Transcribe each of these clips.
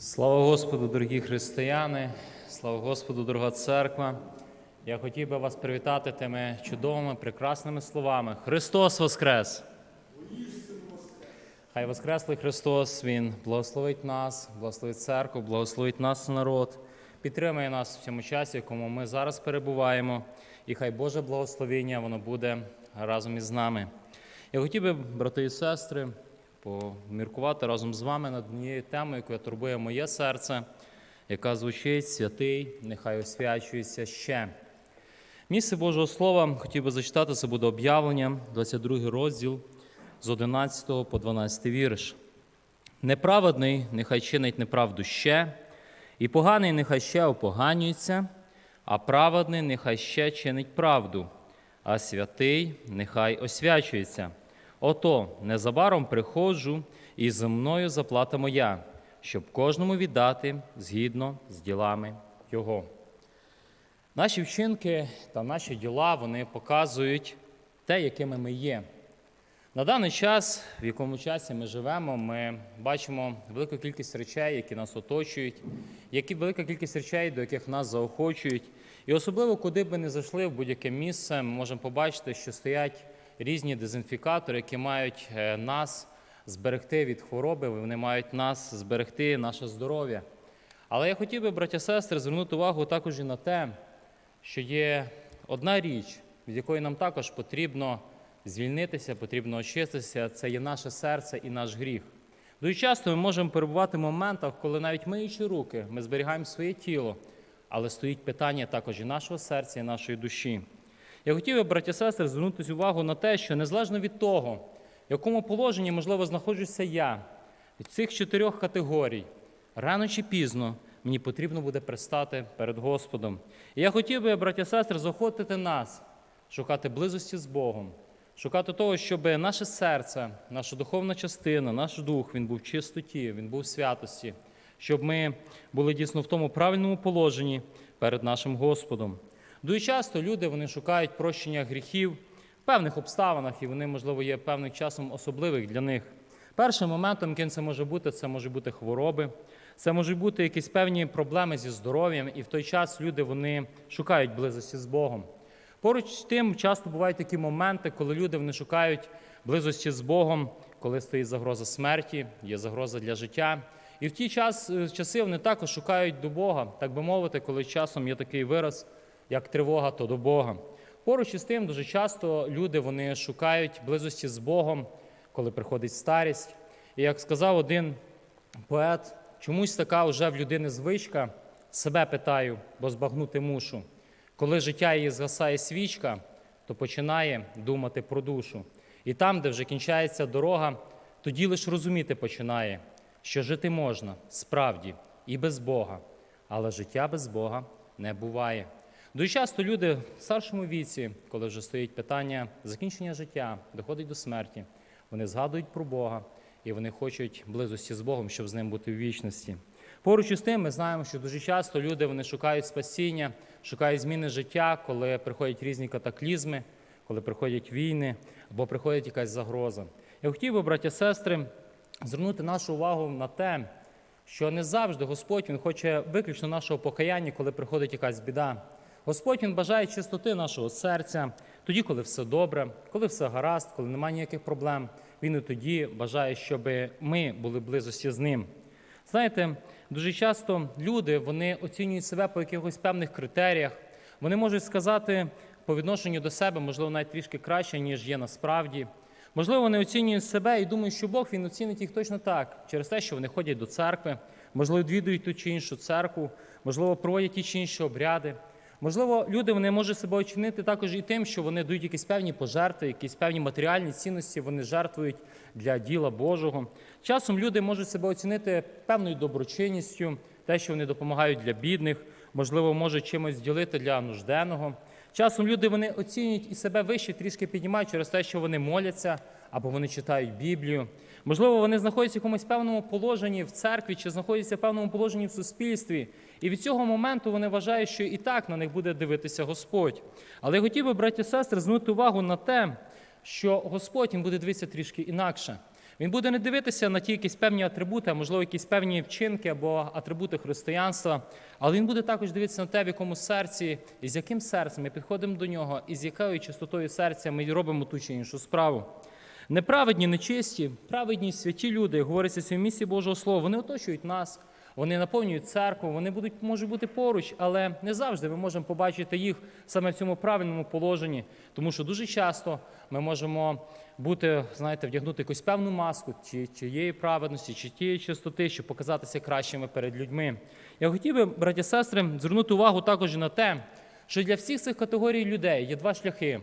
Слава Господу, дорогі християни, слава Господу, дорога церква. Я хотів би вас привітати тими чудовими, прекрасними словами. Христос Воскрес! Хай Воскреслий Христос, Він благословить нас, благословить церкву, благословить нас народ, підтримує нас в цьому часі, в якому ми зараз перебуваємо, і хай Боже благословення воно буде разом із нами. Я хотів би, брати і сестри, поміркувати разом з вами над однією темою, яка турбує моє серце, яка звучить святий, нехай освячується ще. Місце Божого Слова хотів би зачитати, це буде об'явлення, 22 розділ з 11 по 12 вірш. Неправедний нехай чинить неправду ще, і поганий нехай ще опоганюється, а праведний нехай ще чинить правду, а святий нехай освячується. Ото незабаром приходжу, і зі мною заплата моя, щоб кожному віддати згідно з ділами його. Наші вчинки та наші діла вони показують те, якими ми є. На даний час, в якому часі ми живемо, ми бачимо велику кількість речей, які нас оточують, які велика кількість речей, до яких нас заохочують. І особливо, куди б ми не зайшли в будь-яке місце, ми можемо побачити, що стоять різні дезінфікатори, які мають е, нас зберегти від хвороби, вони мають нас зберегти наше здоров'я. Але я хотів би, браття сестри, звернути увагу також і на те, що є одна річ, від якої нам також потрібно звільнитися, потрібно очиститися, це є наше серце і наш гріх. Дуже часто ми можемо перебувати в моментах, коли навіть миючи руки, ми зберігаємо своє тіло, але стоїть питання також і нашого серця, і нашої душі. Я хотів би, браті сестри, звернути увагу на те, що незалежно від того, в якому положенні, можливо, знаходжуся я, від цих чотирьох категорій, рано чи пізно мені потрібно буде пристати перед Господом. І я хотів би, браті сестри, заохотити нас, шукати близості з Богом, шукати того, щоб наше серце, наша духовна частина, наш дух, він був в чистоті, він був в святості, щоб ми були дійсно в тому правильному положенні перед нашим Господом. Дуже часто люди вони шукають прощення гріхів в певних обставинах, і вони, можливо, є певним часом особливих для них. Першим моментом, яким це може бути, це може бути хвороби, це можуть бути якісь певні проблеми зі здоров'ям, і в той час люди вони шукають близості з Богом. Поруч з тим, часто бувають такі моменти, коли люди вони шукають близості з Богом, коли стоїть загроза смерті, є загроза для життя. І в ті час, е, часи вони також шукають до Бога, так би мовити, коли часом є такий вираз, як тривога, то до Бога. Поруч із тим, дуже часто люди вони шукають близості з Богом, коли приходить старість. І як сказав один поет, чомусь така вже в людини звичка, себе питаю, бо збагнути мушу. Коли життя її згасає свічка, то починає думати про душу. І там, де вже кінчається дорога, тоді лише розуміти починає, що жити можна справді і без Бога, але життя без Бога не буває. Дуже часто люди в старшому віці, коли вже стоїть питання закінчення життя, доходить до смерті, вони згадують про Бога і вони хочуть близості з Богом, щоб з ним бути в вічності. Поруч із тим, ми знаємо, що дуже часто люди вони шукають спасіння, шукають зміни життя, коли приходять різні катаклізми, коли приходять війни або приходить якась загроза. Я хотів би, браття сестри, звернути нашу увагу на те, що не завжди Господь Він хоче виключно нашого покаяння, коли приходить якась біда. Господь Він бажає чистоти нашого серця, тоді, коли все добре, коли все гаразд, коли немає ніяких проблем. Він і тоді бажає, щоб ми були близості з ним. Знаєте, дуже часто люди вони оцінюють себе по якихось певних критеріях. Вони можуть сказати по відношенню до себе, можливо, навіть трішки краще, ніж є насправді. Можливо, вони оцінюють себе і думають, що Бог він оцінить їх точно так, через те, що вони ходять до церкви, можливо, відвідують ту чи іншу церкву, можливо, проводять ті чи інші обряди. Можливо, люди вони можуть себе оцінити також і тим, що вони дають якісь певні пожертви, якісь певні матеріальні цінності, вони жертвують для діла Божого. Часом люди можуть себе оцінити певною доброчинністю, те, що вони допомагають для бідних, можливо, можуть чимось ділити для нужденного. Часом люди вони оцінюють і себе вище трішки піднімають через те, що вони моляться або вони читають Біблію. Можливо, вони знаходяться в якомусь певному положенні в церкві чи знаходяться в певному положенні в суспільстві. І від цього моменту вони вважають, що і так на них буде дивитися Господь. Але я хотів би, браті і сестри, звернути увагу на те, що Господь їм буде дивитися трішки інакше. Він буде не дивитися на ті якісь певні атрибути, а можливо, якісь певні вчинки або атрибути християнства, але він буде також дивитися на те, в якому серці, і з яким серцем ми підходимо до нього, і з якою чистотою серця ми робимо ту чи іншу справу. Неправедні, нечисті, праведні, святі люди, говориться в цьому місці Божого Слова, вони оточують нас, вони наповнюють церкву, вони будуть, можуть бути поруч, але не завжди ми можемо побачити їх саме в цьому правильному положенні, тому що дуже часто ми можемо бути, знаєте, вдягнути якусь певну маску чи чиєї праведності, чи тієї чистоти, щоб показатися кращими перед людьми. Я хотів би, браті сестри, звернути увагу також на те, що для всіх цих категорій людей є два шляхи.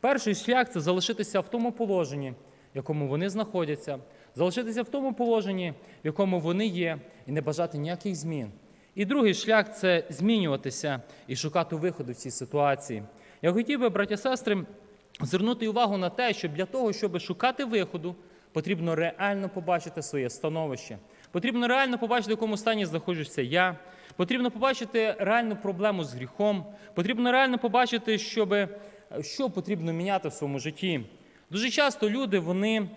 Перший шлях це залишитися в тому положенні, в якому вони знаходяться, залишитися в тому положенні, в якому вони є, і не бажати ніяких змін. І другий шлях це змінюватися і шукати виходу в цій ситуації. Я хотів би, браті і сестри, звернути увагу на те, що для того, щоб шукати виходу, потрібно реально побачити своє становище. Потрібно реально побачити, в якому стані знаходжуся я. Потрібно побачити реальну проблему з гріхом. Потрібно реально побачити, щоб, що потрібно міняти в своєму житті. Дуже часто люди, вони,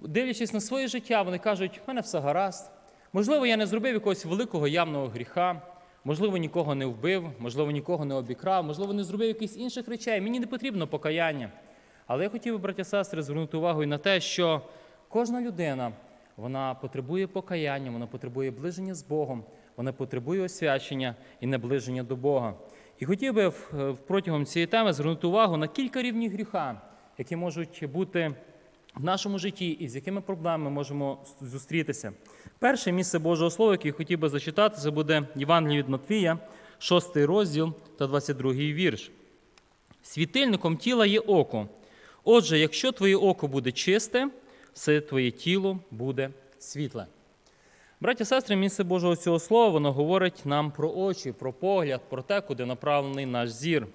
дивлячись на своє життя, вони кажуть, в мене все гаразд. Можливо, я не зробив якогось великого явного гріха, можливо, нікого не вбив, можливо, нікого не обікрав, можливо, не зробив якихось інших речей. Мені не потрібно покаяння. Але я хотів би, браті і сестри, звернути увагу і на те, що кожна людина вона потребує покаяння, вона потребує ближення з Богом, вона потребує освячення і наближення до Бога. І хотів би в- протягом цієї теми звернути увагу на кілька рівнів гріха, які можуть бути в нашому житті і з якими проблемами ми можемо зустрітися. Перше місце Божого Слова, яке я хотів би зачитати, це буде Євангеліє від Матвія, 6 розділ та 22 вірш. Світильником тіла є око. Отже, якщо твоє око буде чисте, все твоє тіло буде світле. Браті і сестри, місце Божого цього слова воно говорить нам про очі, про погляд, про те, куди направлений наш зір.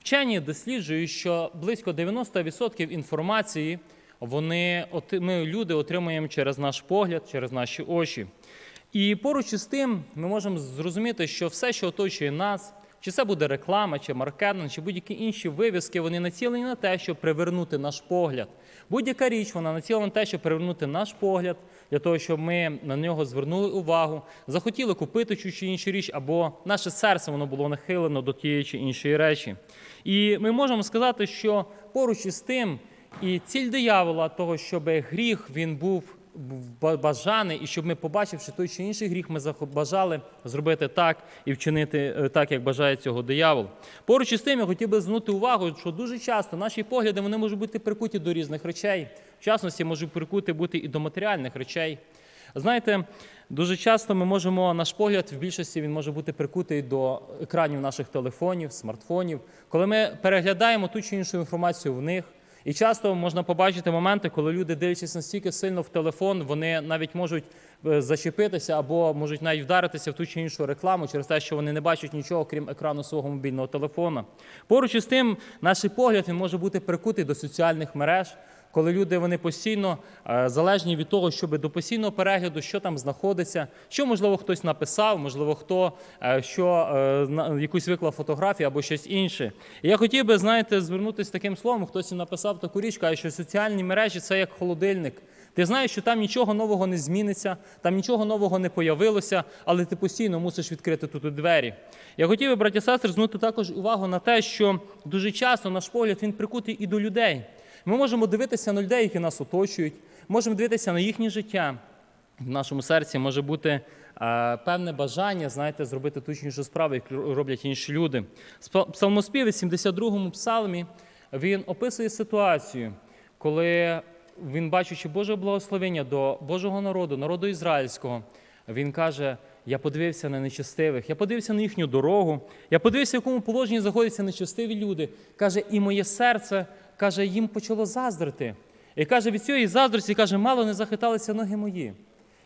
Вчені досліджують, що близько 90% інформації вони, ми, люди, отримуємо через наш погляд, через наші очі. І поруч із тим ми можемо зрозуміти, що все, що оточує нас, чи це буде реклама, чи маркетинг, чи будь-які інші вивіски, вони націлені на те, щоб привернути наш погляд. Будь-яка річ вона націлена на те, щоб привернути наш погляд, для того, щоб ми на нього звернули увагу, захотіли купити цю чи іншу річ, або наше серце воно було нахилено до тієї чи іншої речі. І ми можемо сказати, що поруч із тим, і ціль диявола того, щоб гріх він був ба- бажаний, і щоб ми, побачивши той чи інший гріх, ми бажали зробити так і вчинити е, так, як бажає цього диявол. Поруч із тим, я хотів би звернути увагу, що дуже часто наші погляди вони можуть бути прикуті до різних речей. В частності можуть прикуті бути і до матеріальних речей. Знаєте, дуже часто ми можемо, наш погляд в більшості він може бути прикутий до екранів наших телефонів, смартфонів, коли ми переглядаємо ту чи іншу інформацію в них. І часто можна побачити моменти, коли люди, дивлячись настільки сильно в телефон, вони навіть можуть е, зачепитися або можуть навіть вдаритися в ту чи іншу рекламу через те, що вони не бачать нічого, крім екрану свого мобільного телефона. Поруч із тим, наш погляд він може бути прикутий до соціальних мереж, коли люди вони постійно е, залежні від того, щоб до постійного перегляду, що там знаходиться, що можливо хтось написав, можливо, хто е, що е, якусь виклав фотографію або щось інше. І я хотів би, знаєте, звернутися таким словом. Хтось написав таку річ, каже, що соціальні мережі це як холодильник. Ти знаєш, що там нічого нового не зміниться, там нічого нового не появилося, але ти постійно мусиш відкрити тут двері. Я хотів би, браті сестри, звернути також увагу на те, що дуже часто наш погляд він прикутий і до людей. Ми можемо дивитися на людей, які нас оточують, можемо дивитися на їхнє життя. В нашому серці може бути е, певне бажання, знаєте, зробити ту чи іншу справу, яку роблять інші люди. Спа- Псалмоспів, 72-му псалмі, він описує ситуацію, коли він, бачачи Боже благословення до Божого народу, народу ізраїльського, він каже: Я подивився на нечестивих, я подивився на їхню дорогу, я подивився, в якому положенні знаходяться нечестиві люди. Каже, і моє серце каже, їм почало заздрити. І каже, від цієї заздрості каже, мало не захиталися ноги мої.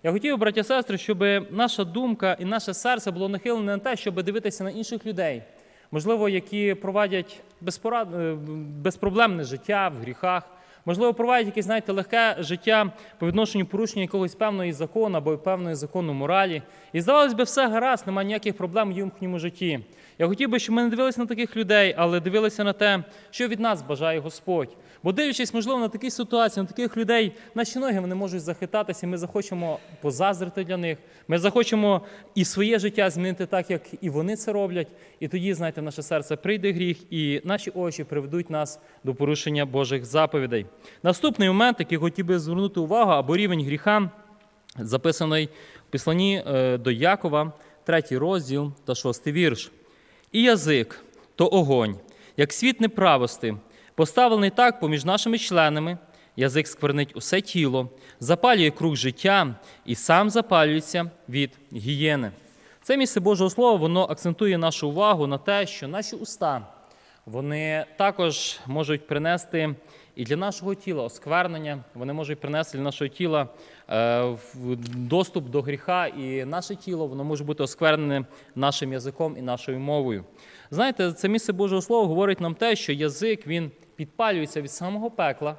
Я хотів, браті і сестри, щоб наша думка і наше серце було нахилене на те, щоб дивитися на інших людей, можливо, які провадять безпорад... е, безпроблемне життя в гріхах, можливо, провадять якесь, знаєте, легке життя по відношенню порушення якогось певної закону або певної закону моралі. І здавалось би, все гаразд, немає ніяких проблем в їхньому житті. Я хотів би, щоб ми не дивилися на таких людей, але дивилися на те, що від нас бажає Господь. Бо дивлячись, можливо, на такі ситуації, на таких людей, наші ноги вони можуть захитатися, ми захочемо позазрити для них. Ми захочемо і своє життя змінити так, як і вони це роблять. І тоді, знаєте, в наше серце прийде гріх, і наші очі приведуть нас до порушення Божих заповідей. Наступний момент, який хотів би звернути увагу, або рівень гріха, записаний в післанні е, до Якова, третій розділ та шостий вірш. І язик то огонь, як світ неправости, поставлений так поміж нашими членами, язик сквернить усе тіло, запалює круг життя і сам запалюється від гієни. Це місце Божого Слова воно акцентує нашу увагу на те, що наші уста вони також можуть принести і для нашого тіла осквернення, вони можуть принести для нашого тіла е, доступ до гріха, і наше тіло воно може бути осквернене нашим язиком і нашою мовою. Знаєте, це місце Божого Слова говорить нам те, що язик він підпалюється від самого пекла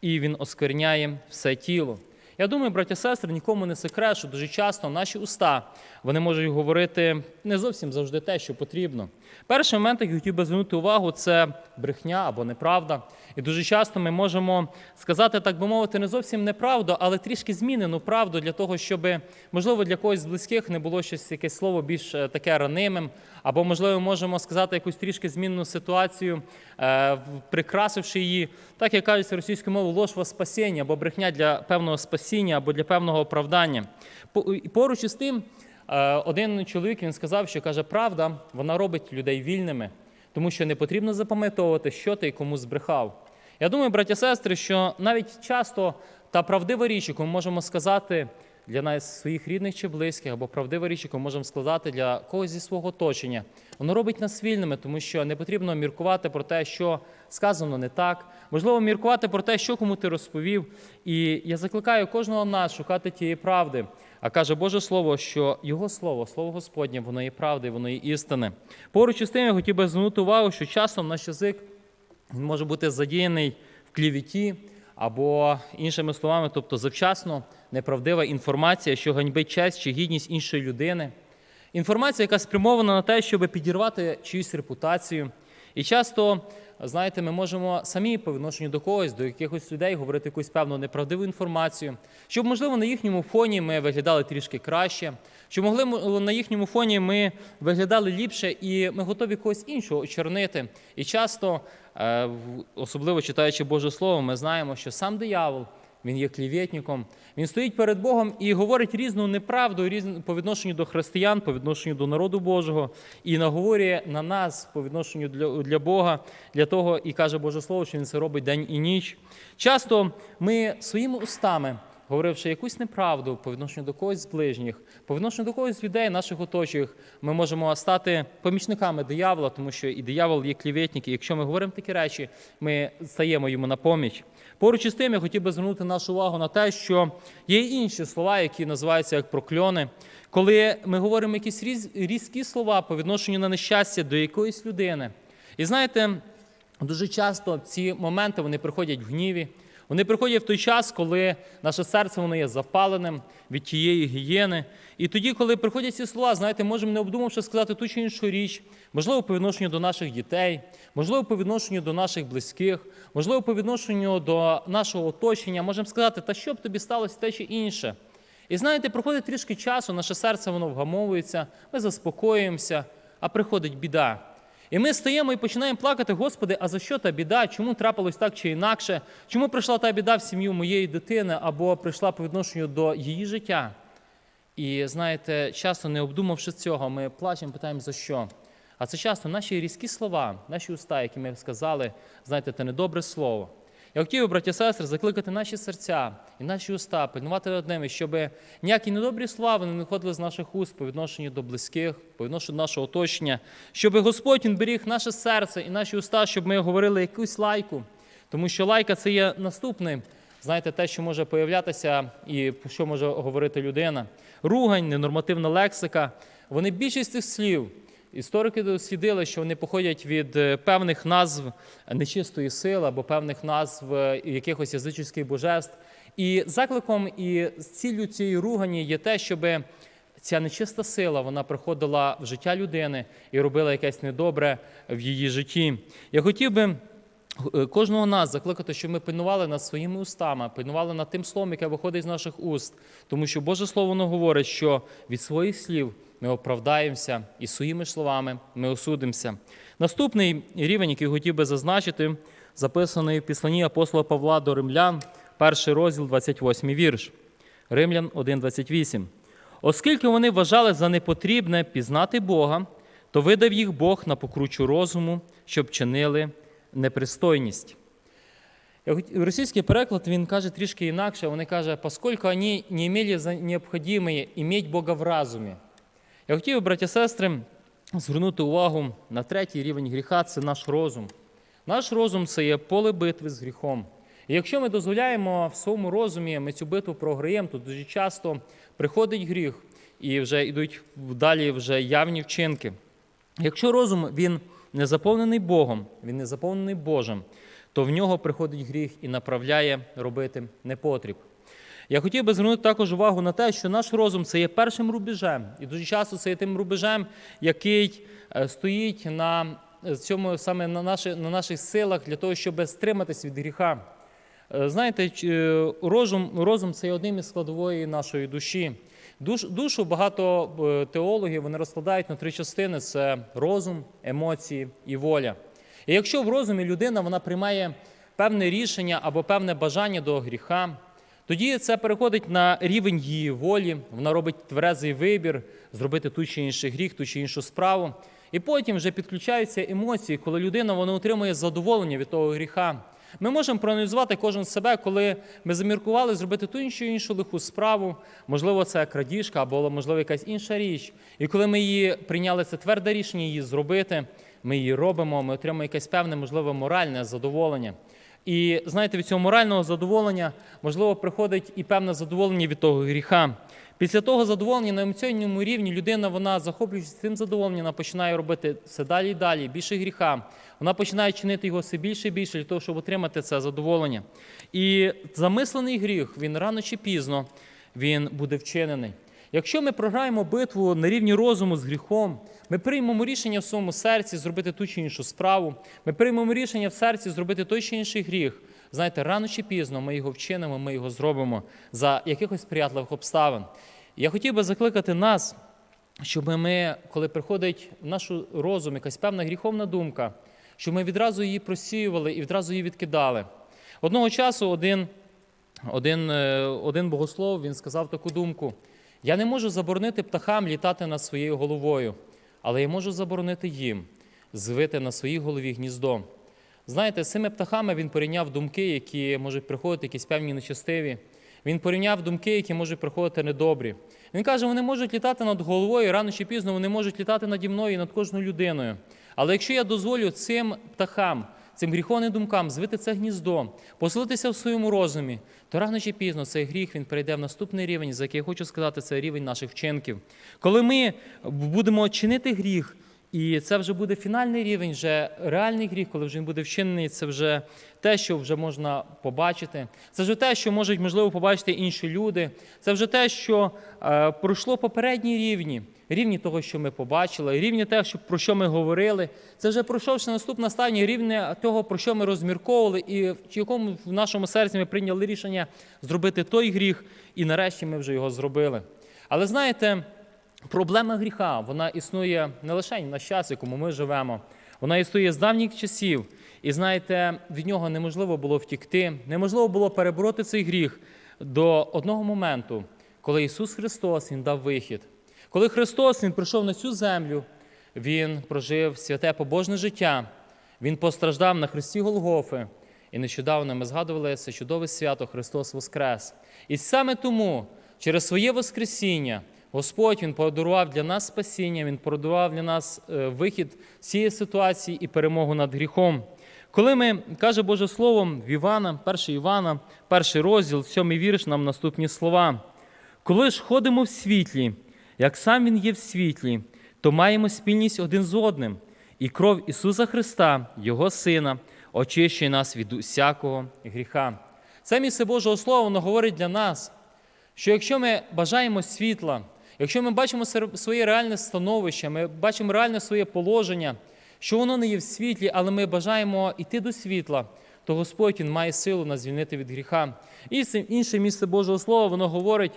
і він оскверняє все тіло. Я думаю, браття сестри, нікому не секрет, що дуже часто наші уста вони можуть говорити не зовсім завжди те, що потрібно. Перший момент, який хотів би звернути увагу, це брехня або неправда. І дуже часто ми можемо сказати, так би мовити, не зовсім неправду, але трішки змінену правду для того, щоб, можливо, для когось з близьких не було щось якесь слово більш е, таке ранимим, або, можливо, можемо сказати якусь трішки змінну ситуацію, е, прикрасивши її, так як кажуть російською мовою, ложь во спасіння, або брехня для певного спасіння, або для певного оправдання. Поруч із тим, один чоловік він сказав, що каже, правда, вона робить людей вільними, тому що не потрібно запам'ятовувати, що ти кому збрехав. Я думаю, браття сестри, що навіть часто та правдива річ, яку ми можемо сказати для нас своїх рідних чи близьких, або правдива річ, яку можемо сказати для когось зі свого оточення, воно робить нас вільними, тому що не потрібно міркувати про те, що сказано не так. Можливо, міркувати про те, що кому ти розповів. І я закликаю кожного нас шукати тієї правди. А каже Боже Слово, що Його Слово, Слово Господнє, воно є правда, і воно є істини. Поруч із тим, я хотів би звернути увагу, що часом наш язик може бути задіяний в клівіті або іншими словами, тобто завчасно неправдива інформація, що ганьбить честь чи гідність іншої людини. Інформація, яка спрямована на те, щоб підірвати чиюсь репутацію. І часто, знаєте, ми можемо самі по відношенню до когось, до якихось людей говорити якусь певну неправдиву інформацію, щоб, можливо, на їхньому фоні ми виглядали трішки краще, щоб могли на їхньому фоні ми виглядали ліпше, і ми готові когось іншого очернити. І часто, е, особливо читаючи Боже Слово, ми знаємо, що сам диявол. Він є клівєтником. Він стоїть перед Богом і говорить різну неправду різну, по відношенню до християн, по відношенню до народу Божого, і наговорює на нас по відношенню для, Бога, для того, і каже Боже Слово, що він це робить день і ніч. Часто ми своїми устами, говоривши якусь неправду по відношенню до когось з ближніх, по відношенню до когось з людей, наших оточуючих, ми можемо стати помічниками диявола, тому що і диявол є клівєтник, і якщо ми говоримо такі речі, ми стаємо йому на поміч. Поруч із тим, я хотів би звернути нашу увагу на те, що є інші слова, які називаються як прокльони. Коли ми говоримо якісь різ- різкі слова по відношенню на нещастя до якоїсь людини. І знаєте, дуже часто ці моменти вони приходять в гніві. Вони приходять в той час, коли наше серце воно є запаленим від тієї гієни. І тоді, коли приходять ці слова, знаєте, можемо не обдумавши сказати ту чи іншу річ, можливо, по відношенню до наших дітей, можливо, по відношенню до наших близьких, можливо, по відношенню до нашого оточення, можемо сказати, та що б тобі сталося те чи інше. І знаєте, проходить трішки часу, наше серце воно вгамовується, ми заспокоюємося, а приходить біда. І ми стаємо і починаємо плакати, Господи, а за що та біда? Чому трапилось так чи інакше? Чому прийшла та біда в сім'ю моєї дитини або прийшла по відношенню до її життя? І знаєте, часто не обдумавши цього, ми плачемо, питаємо за що. А це часто наші різкі слова, наші уста, які ми сказали, знаєте, це недобре слово. Я хотів, браті і сестри, закликати наші серця і наші уста, пильнувати над ними, щоб ніякі недобрі слова не виходили з наших уст по відношенню до близьких, по відношенню до нашого оточення, щоб Господь він беріг наше серце і наші уста, щоб ми говорили якусь лайку. Тому що лайка це є наступним, знаєте, те, що може появлятися і що може говорити людина. Ругань, ненормативна лексика. Вони більшість цих слів. Історики дослідили, що вони походять від е, певних назв нечистої сили або певних назв е, якихось язичних божеств. І закликом і ціллю цієї ругані є те, щоб ця нечиста сила вона приходила в життя людини і робила якесь недобре в її житті. Я хотів би е, кожного нас закликати, щоб ми пильнували над своїми устами, пильнували над тим словом, яке виходить з наших уст, тому що Боже Слово воно говорить, що від своїх слів ми оправдаємося і своїми словами ми осудимося. Наступний рівень, який хотів би зазначити, записаний в післанні апостола Павла до римлян, перший розділ, 28 вірш. Римлян 1,28. Оскільки вони вважали за непотрібне пізнати Бога, то видав їх Бог на покручу розуму, щоб чинили непристойність. Російський переклад він каже трішки інакше. Вони каже, поскольку вони не мали необхідне іметь Бога в разумі. Я хотів, браті сестри, звернути увагу на третій рівень гріха це наш розум. Наш розум це є поле битви з гріхом. І якщо ми дозволяємо в своєму розумі, ми цю битву програємо, то дуже часто приходить гріх і вже йдуть далі вже явні вчинки. Якщо розум він не заповнений Богом, він не заповнений Божим, то в нього приходить гріх і направляє робити непотріб. Я хотів би звернути також увагу на те, що наш розум це є першим рубежем, і дуже часто це є тим рубежем, який е, стоїть на е, цьому саме на, наші, на наших силах для того, щоб стриматись від гріха. Е, Знаєте, розум, розум це є одним із складової нашої душі. Душ, душу багато теологів вони розкладають на три частини: це розум, емоції і воля. І якщо в розумі людина вона приймає певне рішення або певне бажання до гріха, тоді це переходить на рівень її волі, вона робить тверезий вибір, зробити ту чи інший гріх, ту чи іншу справу. І потім вже підключаються емоції, коли людина вона отримує задоволення від того гріха. Ми можемо проаналізувати кожен себе, коли ми заміркували зробити ту іншу іншу лиху справу, можливо, це крадіжка або можливо якась інша річ. І коли ми її прийняли це тверде рішення її зробити, ми її робимо, ми отримуємо якесь певне, можливо, моральне задоволення. І знаєте, від цього морального задоволення, можливо, приходить і певне задоволення від того гріха. Після того задоволення на емоційному рівні людина, вона захоплюючись цим задоволенням, вона починає робити все далі і далі, більше гріха. Вона починає чинити його все більше і більше для того, щоб отримати це задоволення. І замислений гріх, він рано чи пізно він буде вчинений. Якщо ми програємо битву на рівні розуму з гріхом, ми приймемо рішення в своєму серці зробити ту чи іншу справу, ми приймемо рішення в серці зробити той чи інший гріх. Знаєте, рано чи пізно ми його вчинимо, ми його зробимо за якихось сприятливих обставин. Я хотів би закликати нас, щоб ми, коли приходить в наш розум якась певна гріховна думка, щоб ми відразу її просіювали і відразу її відкидали. Одного часу один, один, е, один богослов він сказав таку думку: я не можу заборонити птахам літати над своєю головою, але я можу заборонити їм звити на своїй голові гніздо. Знаєте, з цими птахами він порівняв думки, які можуть приходити якісь певні нечистиві. Він порівняв думки, які можуть приходити недобрі. Він каже, вони можуть літати над головою, рано чи пізно вони можуть літати наді мною і над кожною людиною. Але якщо я дозволю цим птахам, цим гріховним думкам звити це гніздо, поселитися в своєму розумі, то рано чи пізно цей гріх він перейде в наступний рівень, за який я хочу сказати, це рівень наших вчинків. Коли ми будемо чинити гріх, і це вже буде фінальний рівень, вже реальний гріх, коли вже він буде вчинений, це вже те, що вже можна побачити. Це вже те, що можуть, можливо, побачити інші люди. Це вже те, що е, пройшло попередні рівні, рівні того, що ми побачили, рівні того, про що ми говорили. Це вже пройшовши наступна стадія рівня того, про що ми розмірковували, і в якому в нашому серці ми прийняли рішення зробити той гріх, і нарешті ми вже його зробили. Але знаєте, Проблема гріха вона існує не лише в наш час, якому ми живемо. Вона існує з давніх часів. І знаєте, від нього неможливо було втікти, неможливо було перебороти цей гріх до одного моменту, коли Ісус Христос Він дав вихід. Коли Христос Він прийшов на цю землю, Він прожив святе побожне життя, Він постраждав на хресті Голгофи. І нещодавно ми згадували це чудове свято Христос Воскрес. І саме тому, через своє Воскресіння, Господь Він подарував для нас спасіння, Він подарував для нас е, вихід з цієї ситуації і перемогу над гріхом. Коли ми, каже Боже Слово в Івана, 1 Івана, перший розділ, сьомий вірш, нам наступні слова. Коли ж ходимо в світлі, як сам Він є в світлі, то маємо спільність один з одним, і кров Ісуса Христа, Його Сина, очищує нас від усякого гріха. Це місце Божого Слова воно говорить для нас, що якщо ми бажаємо світла, Якщо ми бачимо своє реальне становище, ми бачимо реальне своє положення, що воно не є в світлі, але ми бажаємо йти до світла, то Господь Він має силу нас звільнити від гріха. І інше місце Божого Слова, воно говорить: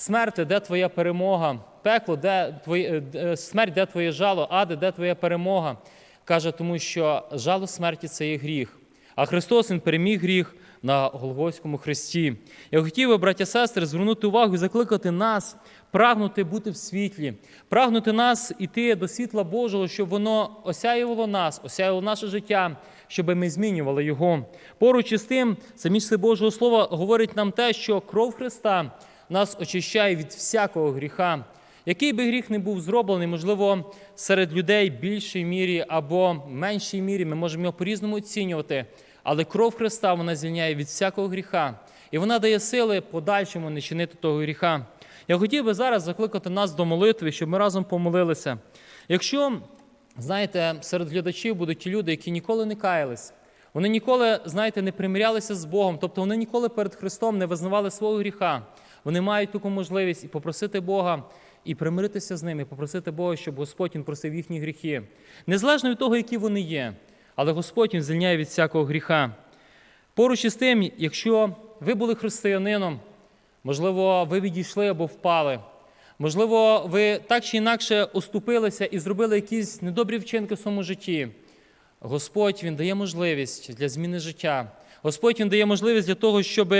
смерти, де твоя перемога? Пекло, де твоє, е, смерть, де твоє жало, аде, де твоя перемога? Каже, тому що жало смерті це є гріх. А Христос Він переміг гріх на Голгофському хресті. Я хотів би, браття сестри, звернути увагу і закликати нас прагнути бути в світлі, прагнути нас іти до світла Божого, щоб воно осяювало нас, осяювало наше життя, щоб ми змінювали його. Поруч із тим, місце Божого Слова говорить нам те, що кров Христа нас очищає від всякого гріха. Який би гріх не був зроблений, можливо, серед людей в більшій мірі або меншій мірі, ми можемо його по-різному оцінювати, але кров Христа вона звільняє від всякого гріха, і вона дає сили подальшому не чинити того гріха. Я хотів би зараз закликати нас до молитви, щоб ми разом помолилися. Якщо, знаєте, серед глядачів будуть ті люди, які ніколи не каялись, вони ніколи, знаєте, не примирялися з Богом, тобто вони ніколи перед Христом не визнавали свого гріха. Вони мають таку можливість і попросити Бога, і примиритися з ними, і попросити Бога, щоб Господь Він просив їхні гріхи. Незалежно від того, які вони є, але Господь Він звільняє від всякого гріха. Поруч із тим, якщо ви були християнином, можливо, ви відійшли або впали, можливо, ви так чи інакше оступилися і зробили якісь недобрі вчинки в своєму житті. Господь Він дає можливість для зміни життя. Господь Він дає можливість для того, щоб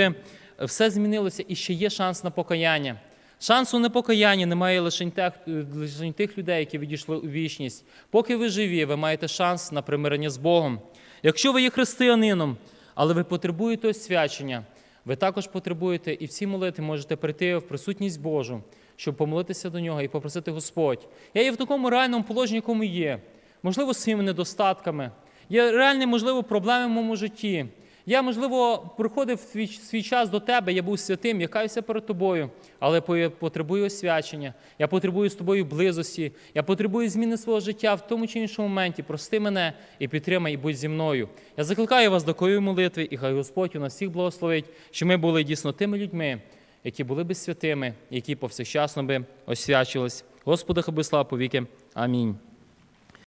все змінилося і ще є шанс на покаяння. Шансу на покаяння немає лише тих, лише тих людей, які відійшли у вічність. Поки ви живі, ви маєте шанс на примирення з Богом. Якщо ви є християнином, але ви потребуєте освячення, ви також потребуєте і всі молити можете прийти в присутність Божу, щоб помолитися до нього і попросити Господь. Я є в такому реальному положенні, якому є. Можливо, своїми недостатками. Є реальні, можливо, проблеми в моєму житті. Я, можливо, приходив свій, свій час до тебе, я був святим, я каюся перед тобою, але по- потребую освячення, я потребую з тобою близості, я потребую зміни свого життя в тому чи іншому моменті. Прости мене і підтримай, і будь зі мною. Я закликаю вас до такої молитви, і хай Господь у нас всіх благословить, щоб ми були дійсно тими людьми, які були би святими, які повсякчасно би освячились. Господи, хаби слава повіки. Амінь.